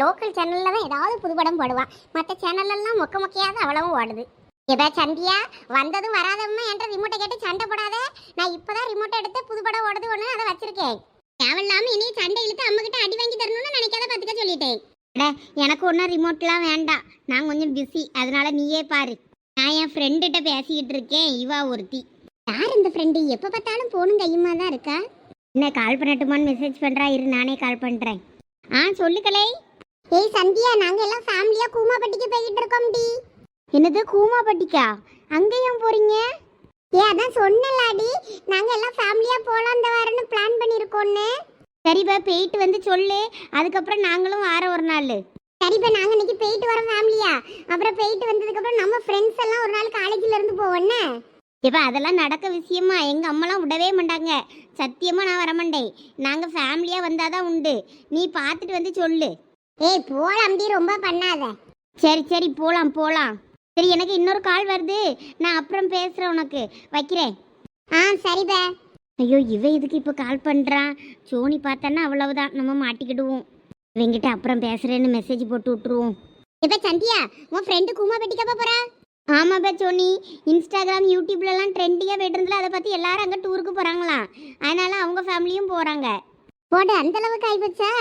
Local சேனல்ல தான் ஏதாவது புது படம் போடுவான் மற்ற சேனல்லாம் மொக்க மொக்கையாவது அவ்வளவும் ஓடுது. ஏதா சந்தியா வந்ததும் வராதம்மா என்ற ரிமோட்டை கேட்டு சண்டை போடாத. நான் இப்போதான் ரிமோட் எடுத்து புது படம் ஓடுது ஒன்று அதை வச்சிருக்கேன். தேவையில்லாமல் இனி சண்டை இழுத்து அம்மகிட்ட அடி வாங்கி தரணும்னு நினைக்காத பார்த்துக்க சொல்லிட்டேன். அட எனக்கு ஒன்றும் ரிமோட்லாம் வேண்டாம். நான் கொஞ்சம் பிஸி அதனால நீயே பாரு. நான் என் ஃப்ரெண்டுகிட்ட பேசிக்கிட்டு இருக்கேன். இவா ஒருத்தி. யார் இந்த ஃப்ரெண்டு எப்போ பார்த்தாலும் போகணும் கையுமா தான் இருக்கா? என்ன கால் பண்ணட்டுமான்னு மெசேஜ் பண்ணுறா இரு நானே கால் பண்ணுறேன் ஆ சொல்லுக்கலை ஏய் சந்தியா நாங்கள் எல்லாம் ஃபேமிலியாக கூமாப்பட்டிக்கு போய்கிட்டு இருக்கோம் டி. என்னது கூமாப்பட்டிக்கா? அங்கேயும் போறீங்க? ஏ அதான் சொன்னலாடி நாங்கள் எல்லாம் ஃபேமிலியாக போகலாம் இந்த வாரம்னு பிளான் பண்ணியிருக்கோன்னு சரிப்பா போயிட்டு வந்து சொல்லு. அதுக்கப்புறம் நாங்களும் வார ஒரு நாள். சரிப்பா நாங்கள் இன்னைக்கு போயிட்டு வரோம் ஃபேமிலியா அப்புறம் போயிட்டு வந்ததுக்கப்புறம் நம்ம ஃப்ரெண்ட்ஸ் எல்லாம் ஒரு நாள் காலேஜில் இருந்து போவோன்னே இப்போ அதெல்லாம் நடக்க விஷயமா? எங்கள் அம்மாலாம் விடவே மாட்டாங்க. சத்தியமாக நான் வரமாட்டேன். நாங்கள் ஃபேமிலியாக வந்தால் தான் உண்டு. நீ பார்த்துட்டு வந்து சொல்லு. ஏய் போலாம் டி ரொம்ப பண்ணாத. சரி சரி போகலாம் போகலாம் சரி எனக்கு இன்னொரு கால் வருது. நான் அப்புறம் பேசுகிறேன் உனக்கு. வைக்கிறேன். ஆ சரிபா ஐயோ இவ இதுக்கு இப்போ கால் பண்ணுறான் சோனி பார்த்தான்னா அவ்வளவுதான். நம்ம மாட்டிக்கிடுவோம். இவங்கிட்ட அப்புறம் பேசுகிறேன்னு மெசேஜ் போட்டு விட்டுருவோம். இப்போ சந்தியா உன் ஃப்ரெண்டு கூமா பெட்டிக்கப்பா போகிறா ஆமாப்பா சோனி. இன்ஸ்டாகிராம் யூடியூப்லலாம் ட்ரெண்டிங்காக போயிட்டு அதை பற்றி எல்லாரும் அங்கே டூருக்கு போகிறாங்களாம் அதனால அவங்க ஃபேமிலியும் போகிறாங்க போட அந்த அளவுக்கு ஆயிப்போச்சா?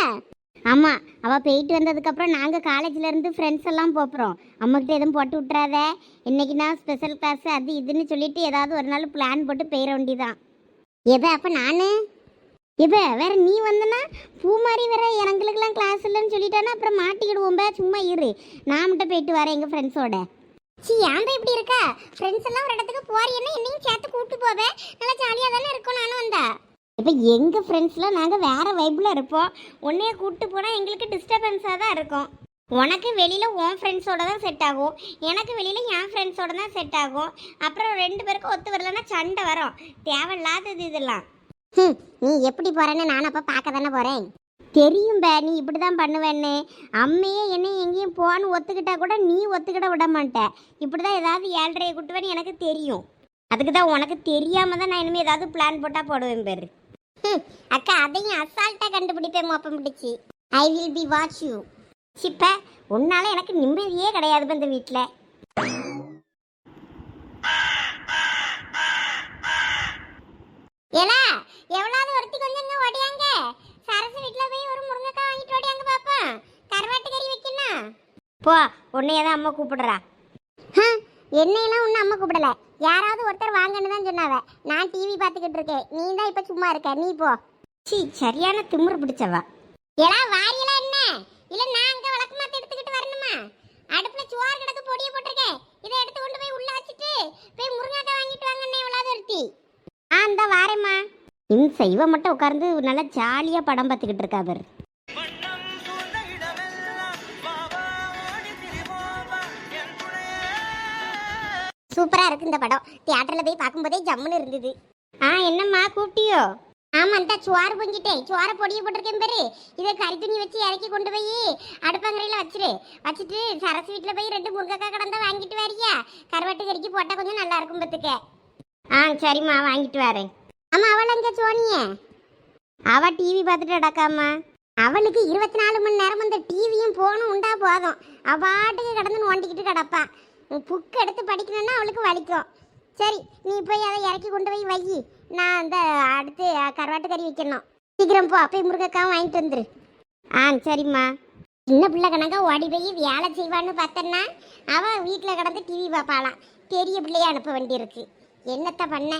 ஆமாம் அவள் போயிட்டு வந்ததுக்கப்புறம் நாங்கள் காலேஜ்லேருந்து ஃப்ரெண்ட்ஸ் எல்லாம் போகிறோம் அம்மாக்கிட்ட எதுவும் போட்டு விட்றாத இன்னைக்கு நான் ஸ்பெஷல் கிளாஸ் அது இதுன்னு சொல்லிட்டு ஏதாவது ஒரு நாள் பிளான் போட்டு போயிட வேண்டிதான் எதை அப்போ நான்? இப்போ வேற நீ வந்தனா? பூ மாதிரி வேற எனங்களுக்கெல்லாம் கிளாஸ் இல்லைன்னு சொல்லிட்டானா? அப்புறம் மாட்டிக்கிடுவோம் பே சும்மா இரு. நான் மட்டும் போயிட்டு வரேன் எங்கள் ஃப்ரெண்ட்ஸோட சி ஏன்டா இப்படி இருக்கா? ஃப்ரெண்ட்ஸ் எல்லாம் ஒரு இடத்துக்கு போறீங்கன்னா என்னையும் சேர்த்து கூப்பிட்டு போவேன் நல்லா ஜாலியாக தானே இருக்கும் நானும் வந்தா. இப்போ எங்கள் ஃப்ரெண்ட்ஸ்லாம் நாங்கள் வேறு வைப்பில் இருப்போம். உன்னைய கூப்பிட்டு போனால் எங்களுக்கு டிஸ்டர்பன்ஸாக தான் இருக்கும். உனக்கு வெளியில் உன் ஃப்ரெண்ட்ஸோட தான் செட் ஆகும். எனக்கு வெளியில் என் ஃப்ரெண்ட்ஸோட தான் செட் ஆகும். அப்புறம் ரெண்டு பேருக்கும் ஒத்து வரலன்னா சண்டை வரும். தேவையில்லாதது இதெல்லாம். நீ எப்படி போறேன்னு நான் அப்போ பார்க்க தானே போகிறேன் தெரியும் பே நீ இப்படி தான் பண்ணுவேன்னு. அம்மையே என்னை எங்கேயும் போன்னு ஒத்துக்கிட்டா கூட நீ ஒத்துக்கிட விட மாட்ட. இப்படி தான் ஏதாவது ஏழ்றையை கூட்டுவேன்னு எனக்கு தெரியும். அதுக்கு தான் உனக்கு தெரியாம தான் நான் இனிமேல் ஏதாவது பிளான் போட்டால் போடுவேன் பேர். அக்கா அதையும் அசால்ட்டாக கண்டுபிடிப்பேன் மோப்பம் பிடிச்சி. I will be watch you சிப்ப உன்னால எனக்கு நிம்மதியே கிடையாது இந்த வீட்டில் ஏலா எவ்வளவு ஒருத்தி கொஞ்சங்க ஓடியாங்க? சரசு வீட்டில் போய் ஒரு முருங்கைக்காய் வாங்கிட்டு ஓடியாங்க பாப்பா கருவாட்டு கறி வைக்கணும். போ உன்னையே தான் அம்மா கூப்பிடுறா. என்னையெல்லாம் ஒன்றும் அம்மா கூப்பிடல. யாராவது ஒருத்தர் வாங்கன்னு தான் சொன்னாவ. நான் டிவி பார்த்துக்கிட்டு இருக்கேன். நீ தான் இப்போ சும்மா இருக்க. நீ போ. சி சரியான திமிரு பிடிச்சவ. ஏலா வாரியெல்லாம் என்ன? இல்லை நான் அங்கே விளக்கு மாற்றி எடுத்துக்கிட்டு வரணுமா? அடுப்பில் சோறு கிடக்கு பொடியை போட்டிருக்கேன். இதை எடுத்து கொண்டு போய் உள்ளே வச்சுட்டு போய் முருங்கைக்காய் வாங்கிட்டு வாங்கன்னு இவ்வளோ ஒருத்தி ஆ இந்த வாரேம்மா. இம்சை இவ மட்டும் உட்கார்ந்து நல்லா ஜாலியாக படம் பார்த்துக்கிட்டு இருக்கா பேர். சூப்பராக இருக்கு இந்த படம். தியேட்டரில் போய் பார்க்கும்போதே ஜம்முன்னு இருந்தது. ஆ என்னம்மா கூப்பிட்டியோ? ஆமா இந்த சுவாறு பொங்கிட்டேன். சுவாரை பொடியை போட்டிருக்கேன் பேரு. இதை கறி துணி வச்சு இறக்கி கொண்டு போய் அடுப்பங்கரையில் வச்சிரு. வச்சுட்டு சரசு வீட்டில் போய் ரெண்டு முருங்கைக்காய் கடந்தா வாங்கிட்டு வரியா? கருவாட்டு கறிக்கு போட்டால் கொஞ்சம் நல்லா இருக்கும் பத்துக்க. ஆ சரிம்மா வாங்கிட்டு வரேன். ஆமா அவள் அங்கே சோனியே? அவ டிவி பார்த்துட்டு அடக்காமா அவளுக்கு இருபத்தி நாலு மணி நேரம் இந்த டிவியும் போனும் உண்டா போதும். அவ பாட்டுக்கு கடந்து நோண்டிக்கிட்டு கிடப்பா. புக் எடுத்து படிக்கணும்னா அவளுக்கு வலிக்கும். சரி நீ போய் அதை இறக்கி கொண்டு போய் வை. நான் அந்த அடுத்து கருவாட்டு கறி வைக்கணும். சீக்கிரம் போ போய் முருங்கைக்காய் வாங்கிட்டு வந்துரு. ஆ சரிம்மா. சின்ன பிள்ளை கணக்கா ஓடி போய் வேலை செய்வான்னு பார்த்தேன்னா அவள் வீட்டில் கிடந்து டிவி பார்ப்பாளாம். பெரிய பிள்ளைய அனுப்ப வேண்டியிருக்கு. என்னத்த பண்ண?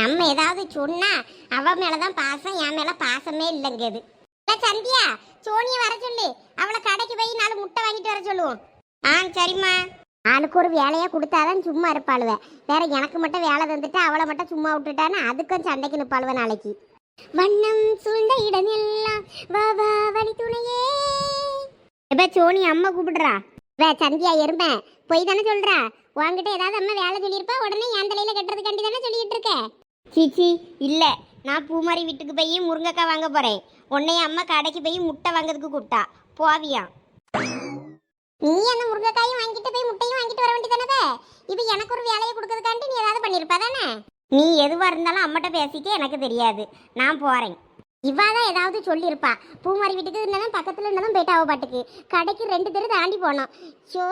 நம்ம ஏதாவது சொன்னால் அவன் மேலே தான் பாசம் என் மேலே பாசமே இல்லைங்கிறது இல்லை சந்தியா சோனியை வர சொல்லு. அவளை கடைக்கு போய் நாலு முட்டை வாங்கிட்டு வர சொல்லுவோம். ஆ சரிம்மா. ஆளுக்கு ஒரு வேலையாக கொடுத்தாதான் சும்மா இருப்பாளுவ. வேற எனக்கு மட்டும் வேலை தந்துட்டு அவளை மட்டும் சும்மா விட்டுட்டான்னு அதுக்கும் சண்டைக்கு நிற்பாளுவ நாளைக்கு. வண்ணம் சூழ்ந்த இடமெல்லாம் வா வா வழி துணையே. எப்ப சோனி அம்மா கூப்பிடுறா? வே சந்தியா எரும போய் தானே சொல்றா? உன்கிட்ட ஏதாவது அம்மா வேலை சொல்லியிருப்பா உடனே என் தலையில கட்டுறதுக்காண்டி தானே சொல்லிட்டு இருக்க? சீச்சி இல்ல. நான் பூமாரி வீட்டுக்கு போய் முருங்கைக்காய் வாங்க போறேன். உன்னைய அம்மா கடைக்கு போய் முட்டை வாங்குறதுக்கு கூப்பிட்டா. போவியான் நீ அந்த முருங்கைக்காயும் வாங்கிட்டு போய் முட்டையும் வாங்கிட்டு வர வேண்டியதானே? இப்போ எனக்கு ஒரு வேலையை கொடுக்கறதுக்காண்டி நீ ஏதாவது பண்ணிருப்பா தானே? நீ எதுவா இருந்தாலும் அம்மட்ட பேசிக்க எனக்கு தெரியாது. நான் போறேன். இவாதான் ஏதாவது சொல்லியிருப்பா. பூமாரி வீட்டுக்கு இருந்தாலும் பக்கத்துல இருந்தாலும் போயிட்டா பாட்டுக்கு. கடைக்கு ரெண்டு தெரு தாண்டி போனோம். ஷோ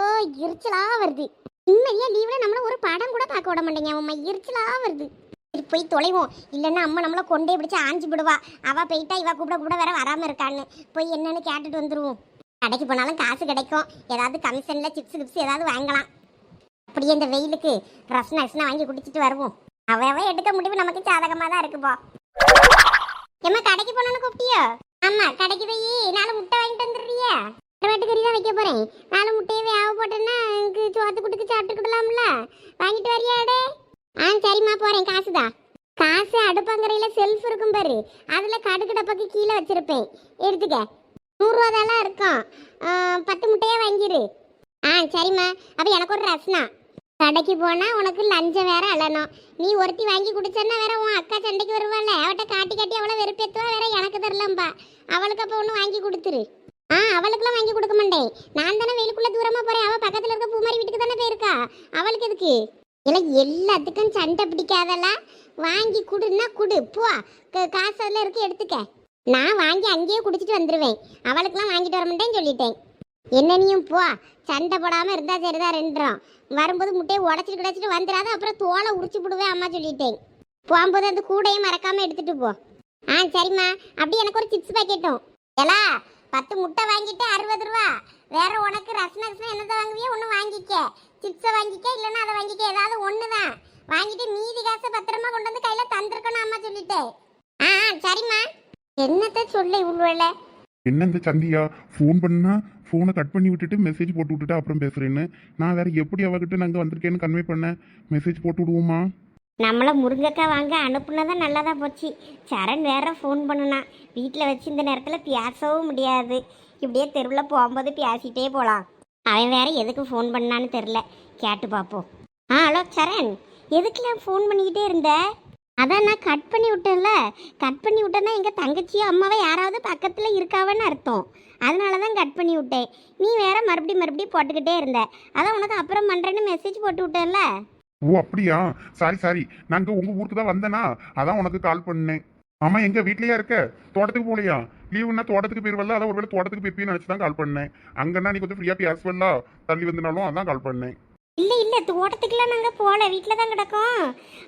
எரிச்சலா வருது. நிம்மதியா லீவ்ல நம்மள ஒரு படம் கூட பார்க்க விட மாட்டேங்க. அம்மா எரிச்சலா வருது. போய் தொலைவோம். இல்லைன்னா அம்மா நம்மள கொண்டே பிடிச்சி ஆஞ்சு விடுவா அவ போயிட்டா இவ கூப்பிட கூட வேற வராம இருக்கான்னு. போய் என்னன்னு கேட்டுட்டு வந்துருவோம். கடைக்கு போனாலும் காசு கிடைக்கும். ஏதாவது கமிஷன்ல சிப்ஸ் கிப்ஸ் ஏதாவது வாங்கலாம். அப்படியே இந்த வெயிலுக்கு ரஸ்னா ரஸ்னா வாங்கி குடிச்சிட்டு வருவோம். அவ எடுக்க முடிவு நமக்கு சாதகமா தான் இருக்குப்போ ஏம்மா கடைக்கு போனோன்னு கூப்பிட்டியோ? ஆமா கடைக்கு போய் நாலு முட்டை வாங்கிட்டு வந்துடுறியா? கறி தான் வைக்க போறேன். நாலு முட்டையை வேக போட்டேன்னா எனக்கு சோத்து குட்டுக்கு சாப்பிட்டுக்கிடலாம்ல. வாங்கிட்டு வரியாடே ஆ சரிம்மா போறேன். காசுதான் காசு அடுப்பங்கரையில் செல்ஃப் இருக்கும் பாரு. அதுல கடுக்கு டப்பாக்கு கீழே வச்சிருப்பேன். எடுத்துக்க. நூறுரூவா தானே இருக்கும் பத்து முட்டையாக வாங்கிடு ஆ சரிம்மா. அப்போ எனக்கு ஒரு ரஸ்னா கடைக்கு போனால் உனக்கு லஞ்சம் வேற அழணும் நீ ஒருத்தி வாங்கி குடிச்சன்னா வேற உன் அக்கா சண்டைக்கு வருவாள் அவட்ட காட்டி காட்டி அவளை வெறுப்பேத்துவா வேற எனக்கு தரலாம்பா அவளுக்கு அப்போ ஒன்று வாங்கி கொடுத்துரு. ஆ அவளுக்குலாம் வாங்கி கொடுக்க மாட்டேன். நான் தானே வெயிலுக்குள்ள தூரமாக போகிறேன் அவள் பக்கத்தில் இருக்க பூமாரி வீட்டுக்கு தானே போயிருக்கா. அவளுக்கு எதுக்கு? இல்லை எல்லாத்துக்கும் சண்டை பிடிக்காதெல்லாம் வாங்கி கொடுன்னா கொடு. போ. க- காசு அதில் இருக்கு எடுத்துக்க. நான் வாங்கி அங்கேயே குடிச்சிட்டு வந்துடுவேன் அவளுக்குலாம் வாங்கிட்டு வர மாட்டேன்னு சொல்லிட்டேன். என்னனியும் போ. சண்டை போடாமல் இருந்தால் சரிதான் ரெண்டுறோம் வரும்போது முட்டையை உடச்சிட்டு கிடச்சிட்டு வந்துடாத அப்புறம் தோலை உரிச்சு விடுவேன் அம்மா சொல்லிட்டேன். போகும்போது அந்த கூடையும் மறக்காமல் எடுத்துகிட்டு போ. ஆ சரிம்மா. அப்படியே எனக்கு ஒரு சிப்ஸ் பாக்கெட்டும் ஏலா பத்து முட்டை வாங்கிட்டு அறுபது ரூபா. வேற உனக்கு ரஸ்னக்ஸ் என்னத்தை வாங்குவியோ ஒன்று வாங்கிக்க. சிப்ஸை வாங்கிக்க இல்லைன்னா அதை வாங்கிக்க. ஏதாவது ஒன்று தான் வாங்கிட்டு மீதி காசை பத்திரமா கொண்டு வந்து கையில் தந்திருக்கணும் அம்மா சொல்லிட்டு ஆ ஆ, சரிம்மா. என்னத்த சொல்ல இவ்வளோ என்ன இந்த சந்தியா? ஃபோன் பண்ணா ஃபோனை கட் பண்ணி விட்டுட்டு மெசேஜ் போட்டு விட்டுட்டு அப்புறம் பேசுறேன்னு. நான் வேற எப்படி அவகிட்ட நாங்கள் வந்திருக்கேன்னு கன்வே பண்ணேன் மெசேஜ் போட்டு விடுவோமா? நம்மளை முருங்கைக்காய் வாங்க அனுப்புனதான் நல்லதா போச்சு. சரண் வேற ஃபோன் பண்ணுனான் வீட்டில் வச்சு இந்த நேரத்தில் பேசவும் முடியாது. இப்படியே தெருவில் போகும்போது பேசிட்டே போகலாம் அவன் வேற எதுக்கு ஃபோன் பண்ணான்னு தெரில கேட்டு பார்ப்போம் ஆ ஹலோ சரண். எதுக்குலாம் ஃபோன் பண்ணிக்கிட்டே இருந்த? அதான் நான் கட் பண்ணி விட்டேன்ல. கட் பண்ணி விட்டேன்னா எங்கள் தங்கச்சியோ அம்மாவை யாராவது பக்கத்தில் இருக்காவன்னு அர்த்தம். அதனால தான் கட் பண்ணி விட்டேன். நீ வேற மறுபடியும் மறுபடியும் போட்டுக்கிட்டே இருந்த. அதான் உனக்கு அப்புறம் பண்ணுறேன்னு மெசேஜ் போட்டு விட்டேன்ல. ஓ அப்படியா? சாரி சாரி நாங்க உங்க ஊருக்கு தான் வந்தேனா? அதான் உனக்கு கால் பண்ணேன். ஆமா எங்க வீட்லயா இருக்க? தோட்டத்துக்கு போகலையா? லீவுனா தோட்டத்துக்கு போயிருவல்ல? அதான் ஒருவேளை தோட்டத்துக்கு போயிருப்பீன்னு நினைச்சு தான் கால் பண்ணேன். அங்கன்னா நீ கொஞ்சம் ஃப்ரீயா பேசுவல்ல? தள்ளி வந்தனாலும் அதான் கால் பண்ணேன். இல்ல இல்ல தோட்டத்துக்குலாம் நாங்க போல. வீட்ல தான் கிடக்கோம்.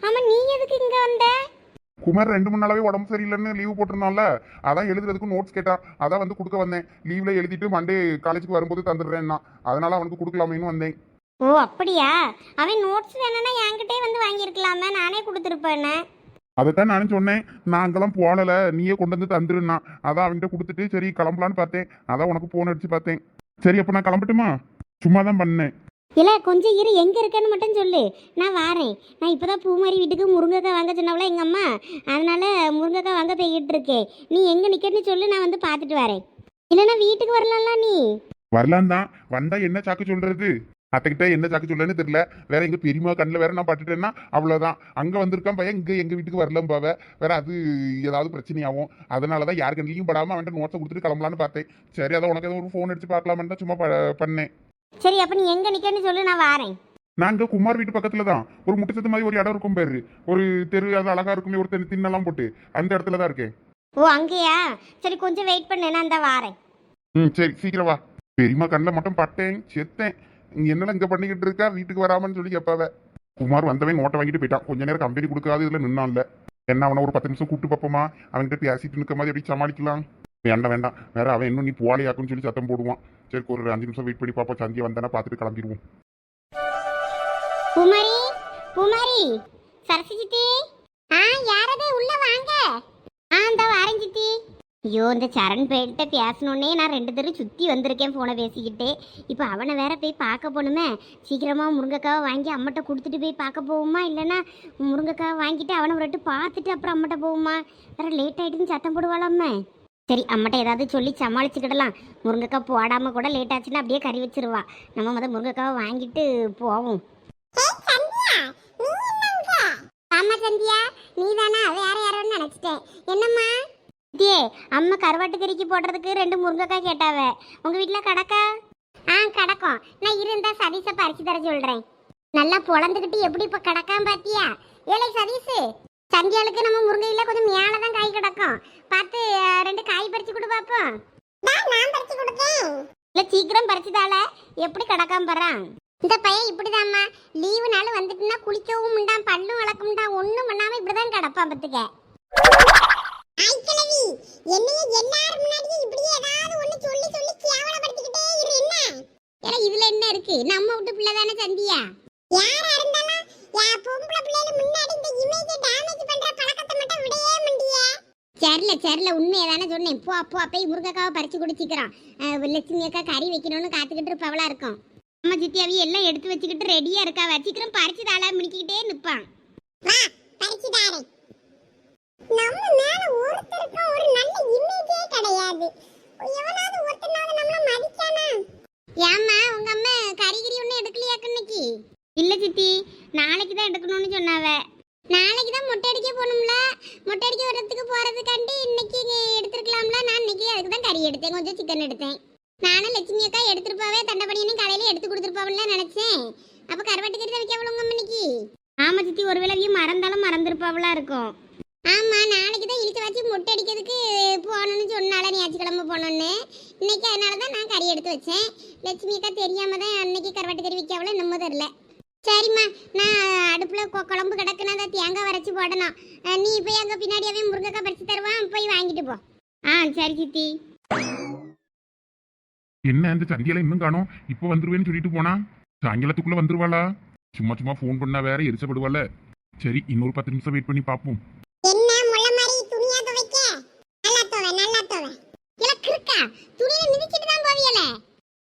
ஆமா நீ எதுக்கு இங்க வந்த? குமார் ரெண்டு மூணு நாளாவே உடம்பு சரியில்லைன்னு லீவு போட்டிருந்தான்ல அதான் எழுதுறதுக்கு நோட்ஸ் கேட்டான் அதான் வந்து கொடுக்க வந்தேன். லீவ்ல எழுதிட்டு மண்டே காலேஜுக்கு வரும்போது தந்துடுறேன்னா. அதனால அவனுக்கு கொடுக்கலாமேன்னு வந்தேன். ஓ அப்படியா? அவன் நோட்ஸ் வேணும்னா என்கிட்டே வந்து வாங்கியிருக்கலாமே. நானே கொடுத்துருப்பேனே. அதைத்தான் நானும் சொன்னேன். நாங்கெல்லாம் போகல நீயே கொண்டு வந்து தந்துருன்னா அதான் அவன்கிட்ட கொடுத்துட்டு சரி கிளம்பலான்னு பார்த்தேன். அதான் உனக்கு போன் அடிச்சு பார்த்தேன். சரி அப்போ நான் கிளம்பட்டுமா? சும்மா தான் பண்ணேன். இல்லை கொஞ்சம் இரு எங்கே இருக்கேன்னு மட்டும் சொல்லு. நான் வாரேன். நான் இப்போ தான் பூமாரி வீட்டுக்கு முருங்கைக்காய் வாங்க சொன்னவள எங்கள் அம்மா? அதனால முருங்கைக்காய் வாங்க போய்கிட்டு இருக்கேன். நீ எங்கே நிற்கன்னு சொல்லு நான் வந்து பார்த்துட்டு வரேன். இல்லைன்னா வீட்டுக்கு வரலாம்ல நீ? வரலாம் தான். வந்தா என்ன சாக்கு சொல்றது? அத்தைக்கிட்ட என்ன சாக்கு சொல்லன்னு தெரியல. வேற எங்க பெரியமா கண்ணில் வேற நான் பட்டுட்டேன்னா அவ்வளோதான் அங்கே வந்திருக்கான் பையன் இங்கே எங்கள் வீட்டுக்கு வரலாம் பாவ வேற அது ஏதாவது பிரச்சனையாகும். அதனாலதான் யார் கண்ணிலையும் படாமல் அவன்கிட்ட நோட்ஸை கொடுத்துட்டு கிளம்பலான்னு பார்த்தேன். சரி அதான் உனக்கு ஏதோ ஒரு ஃபோன் அடிச்சு பார்க்கலாமன்னு தான் சும்மா ப- பண்ணேன். சரி அப்ப நீ எங்க நிக்கன்னு சொல்லு நான் வாரேன். நாங்க குமார் வீட்டு பக்கத்துல தான். ஒரு முட்டச்சத்து மாதிரி ஒரு இடம் இருக்கும் பேரு. ஒரு தெரு அது அழகா இருக்குமே. ஒரு தெரு திண்ணெல்லாம் போட்டு. அந்த இடத்துல தான் இருக்கேன். ஓ அங்கேயா? சரி கொஞ்சம் வெயிட் பண்ணு நான் இந்த வாரேன். ம் சரி சீக்கிரம் வா. பெரியம்மா கண்ணில் மட்டும் பட்டேன் செத்தேன். நீ என்னடா இங்க பண்ணிக்கிட்டு இருக்கா? வீட்டுக்கு வராமன்னு சொல்லி கேட்பாவ குமார் வந்தவன் நோட்டை வாங்கிட்டு போயிட்டான். கொஞ்ச நேரம் கம்பெனி கொடுக்காது இதுல நின்னான்ல. என்ன அவனை ஒரு பத்து நிமிஷம் கூப்பிட்டு பார்ப்போமா? அவன்கிட்ட பேசிட்டு நிற்க மாதிரி எப்படி சமாளிக்கலாம்? வேண்டாம் வேண்டாம். வேற அவன் இன்னும் நீ போலையாக்குன்னு சொல்லி சத்தம் போடுவான். சரி ஒரு அஞ்சு நிமிஷம் வெயிட் பண்ணி பாப்பா சந்தியா வந்தானா பார்த்துட்டு கிளம்பிடுவோம். குமரி குமரி சரசிஜித்தி ஆ யாரதே? உள்ள வாங்க. ஆ இந்த வாரேன் ஐயோ இந்த சரண் பேர்கிட்ட பேசணுன்னே நான் ரெண்டு தடவை சுற்றி வந்திருக்கேன் ஃபோனை பேசிக்கிட்டு. இப்போ அவனை வேற போய் பார்க்க போகணுமே. சீக்கிரமாக முருங்கைக்காவை வாங்கி அம்மட்ட கொடுத்துட்டு போய் பார்க்க போவோமா? இல்லைன்னா முருங்கைக்காவை வாங்கிட்டு அவனை ஒரு பார்த்துட்டு அப்புறம் அம்மட்ட போவோமா? வேற லேட் ஆகிட்டுன்னு சத்தம் போடுவாளாமே. சரி அம்மட்ட ஏதாவது சொல்லி சமாளிச்சுக்கிடலாம். முருங்கைக்காய் போடாமல் கூட லேட் ஆச்சுன்னா அப்படியே கறி வச்சிருவா. நம்ம முத முருங்கைக்காவை வாங்கிட்டு போவோம். ஆமா சந்தியா நீ தானா வேற யாரோன்னு நினைச்சிட்டேன். என்னம்மா? டே அம்மா கருவாட்டு கறிக்கு போடுறதுக்கு ரெண்டு முருங்கைக்காய் கேட்டாவ. உங்க வீட்ல கடக்கா? ஆ கடக்கும். நான் இருந்தா சதீஸை பறிச்சு தர சொல்றேன். நல்லா பொழந்துக்கிட்டு எப்படி இப்ப கடக்காம பாத்தியா? ஏழை சதீஷ். சந்தியாளுக்கு நம்ம முருங்கையில கொஞ்சம் மேலதான் காய் கிடக்கும். பார்த்து பறிச்சு கொடு பாப்போம். நான் பறிச்சு கொடுக்கேன். இல்ல சீக்கிரம் பறிச்சு தால எப்படி கடக்காம போறான் இந்த பையன் இப்படிதாம்மா. லீவு நாள் வந்துட்டுனா குளிக்கவும் முண்டான் பல்லும் வளர்க்கும்டா. ஒண்ணும் பண்ணாம இப்படிதான் கிடப்பான் பத்துக்க. ஐக்கிழவி என்னைய எல்லாரும் முன்னாடியும் இப்படி ஏதாவது ஒண்ணு சொல்லி சொல்லி கேவலப்படுத்திக்கிட்டே இரு என்ன? இதுல என்ன இருக்கு? நம்ம வீட்டு பிள்ளை தானே சந்தியா? யாரா இருந்தாலும் யா பொம்பளை பிள்ளைல முன்னாடி இந்த இமேஜ் டேமேஜ் பண்ற பழக்கத்தை மட்டும் விடவே மாட்டியே சரில சரில உண்மையை தானே சொன்னேன். போ அப்போ அப்பயே முருங்கைக்காவை பறிச்சு குடிச்சிக்கிறான் லட்சுமி அக்கா கறி வைக்கணும்னு காத்துக்கிட்டு இருப்பவளாக இருக்கும். அம்மா சித்தியாவி எல்லாம் எடுத்து வச்சுக்கிட்டு ரெடியா இருக்கா வச்சுக்கிறோம் பறிச்சு தாளா மினிக்கிட்டே நிற்பான் நம்ம மேல ஒருத்தருக்கும் ஒரு நல்ல இமேஜே கிடையாது எவனாவது ஒருத்தனாவது நம்மள மதிக்கானா ஏம்மா உங்க அம்மா கறிகிரி ஒன்றும் எடுக்கலையாக்கு இன்னைக்கு இல்ல சித்தி நாளைக்கு தான் எடுக்கணும்னு சொன்னாவ நாளைக்கு தான் மொட்டை அடிக்க போகணும்ல மொட்டை அடிக்க வர்றதுக்கு போறதுக்காண்டி இன்னைக்கு நீ எடுத்துருக்கலாம்ல நான் இன்னைக்கு அதுக்கு தான் கறி எடுத்தேன் கொஞ்சம் சிக்கன் எடுத்தேன் நானும் லட்சுமி அக்கா எடுத்துருப்பாவே தண்டபடியும் காலையில எடுத்து கொடுத்துருப்பாவன்ல நினைச்சேன். அப்ப கருவாட்டு கறி தான் வைக்க அவ்வளோங்க இன்னைக்கு? ஆமா சித்தி ஒருவேளை அவிய மறந்தாலும் மறந்துருப்பாவளா இருக்கும். ஆமா நாளைக்கு தான் இழுத்து வச்சு மொட்டை அடிக்கிறதுக்கு போகணும்னு சொன்னால ஞாயிற்றுக்கிழமை போகணுன்னு இன்னைக்கு அதனால தான் நான் கறி எடுத்து வச்சேன். லட்சுமி அக்கா தெரியாம தான் அன்னைக்கு கருவாட்டு கறி வைக்க அவ்வளோ நம்ம தெரில சரிம்மா நான் அடுப்பில் குழம்பு கிடக்குனா அதை தேங்காய் வரைச்சி போடணும். நீ போய் அங்கே பின்னாடியாவே முருங்கைக்காய் பறிச்சு தருவான் போய் வாங்கிட்டு போ. ஆ சரி சித்தி. என்ன இந்த சந்தியெல்லாம் இன்னும் காணும்? இப்போ வந்துருவேன்னு சொல்லிட்டு போனா? சாயங்காலத்துக்குள்ள வந்துருவாளா? சும்மா சும்மா ஃபோன் பண்ணா வேற எரிச்சப்படுவாள. சரி இன்னொரு பத்து நிமிஷம் வெயிட் பண்ணி பார்ப்போம் என்ன முள்ள மாதிரி துணியா துவைக்க நல்லா துவை நல்லா துவை இல்ல கிறுக்கா துணியில மிதிச்சிட்டு தான் போவியல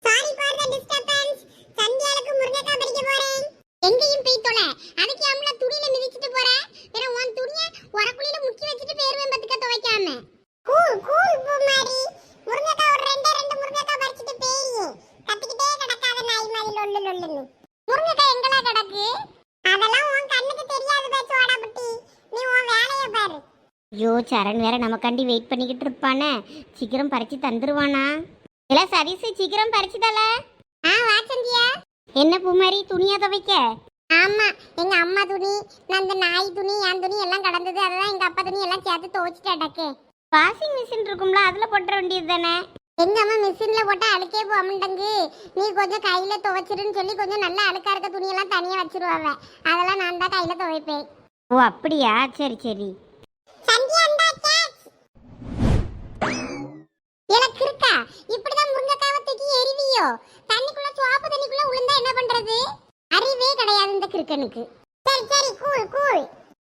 சாரி ஃபார் தி டிஸ்டர்பன்ஸ் சந்தியாளுக்கு முருங்கைக்காய் பறிக்க போறேன் எங்கேயும் போய் தொலை அதுக்கு அம்ல துணியில மிதிச்சிட்டு போற வேற உன் துணிய உரக்குழியில முக்கி வச்சுட்டு பேருவேன் பத்துக்க துவைக்காம கூல் கூல் பூமாரி முருங்கைக்காய் ஒரு ரெண்டே ரெண்டு முருங்கைக்காய் பறிச்சிட்டு பேரியே கத்திக்கிட்டே கிடக்காத நாய் மாதிரி லொல்லு லொல்லுன்னு முருங்கைக்காய் எங்கடா கிடக்கு அதெல்லாம் உன் கண்ணுக்கு தெரியாது பேச்சு வாடாபட்டி நீ உன் வேலையை பாரு ஐயோ சரண் வேற நமக்காண்டி வெயிட் பண்ணிக்கிட்டு இருப்பானே. சீக்கிரம் பறிச்சு தந்துருவானா? இல்ல சதீஷ் சீக்கிரம் பறிச்சு தல ஆ வா சந்தியா. என்ன பூமாரி துணியா துவைக்க? ஆமா எங்க அம்மா துணி நான் இந்த நாய் துணி என் துணி எல்லாம் கடந்தது. அதான் எங்க அப்பா துணி எல்லாம் சேர்த்து துவைச்சிட்டு அடக்கே வாஷிங் மிஷின் இருக்கும்ல அதுல போட்டுற வேண்டியது தானே? எங்க அம்மா மிஷின்ல போட்டா அழுக்கே போக மாட்டேங்கு நீ கொஞ்சம் கையில துவைச்சிருன்னு சொல்லி கொஞ்சம் நல்லா அழுக்கா இருக்க துணியெல்லாம் தனியா வச்சிருவாவ. அதெல்லாம் நான் தான் கையில துவைப்பேன். ஓ அப்படியா? சரி சரி. இப்படிதான் முருங்கைக்காவை தூக்கி எரிவியோ தண்ணிக்குள்ள சுவாப்பு தண்ணிக்குள்ள விழுந்தா என்ன பண்றது? அறிவே கிடையாது இந்த கிறுக்கனுக்கு. சரி சரி கூல் கூல்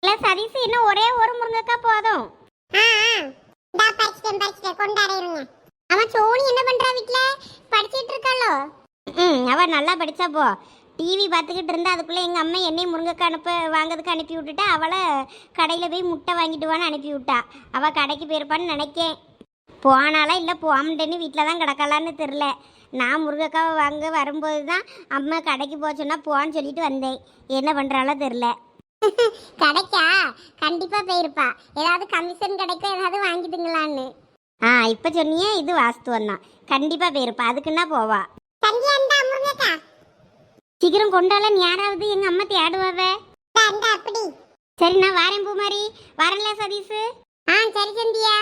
இல்ல சதீஷ் இன்னும் ஒரே ஒரு முருங்கைக்காய் போதும். ஆ ஆ. டா பறிச்சிட்டேன் பறிச்சிட்டேன் கொண்டாடுங்க அவன் சோனி என்ன பண்றா வீட்ல? படிச்சிட்டு இருக்காளோ? ம் அவ நல்லா படிச்சா போ. டிவி பார்த்துக்கிட்டு இருந்தா அதுக்குள்ளே எங்கள் அம்மா என்னையும் முருங்கைக்காய் அனுப்ப வாங்கிறதுக்கு அனுப்பி விட்டுட்டா அவளை கடையில் போய் முட்டை வாங்கிட்டு வான்னு அனுப்பி விட்டா. அவள் கடைக்கு போயிருப்பான்னு நினைக்கேன். போனாலா இல்லை போமட்டேன்னு வீட்டில் தான் கிடக்கலான்னு தெரில நான் முருங்கைக்காவை வாங்க வரும்போது தான் அம்மா கடைக்கு போச்சோன்னா போன்னு சொல்லிட்டு வந்தேன். என்ன பண்ணுறாலோ தெரில கிடைக்கா? கண்டிப்பாக போயிருப்பா. ஏதாவது கமிஷன் கிடைக்கும் ஏதாவது வாங்கிட்டுங்களான்னு. ஆ இப்போ சொன்னியே இது வாஸ்துவம் தான். கண்டிப்பாக போயிருப்பா. அதுக்குன்னா போவா. சீக்கிரம் கொண்டால யாராவது எங்க அம்மா தேடுவாவ? சரி நான் வாரேன் பூமாரி. வரல சதீஷ். ஆ சரி சந்தியா.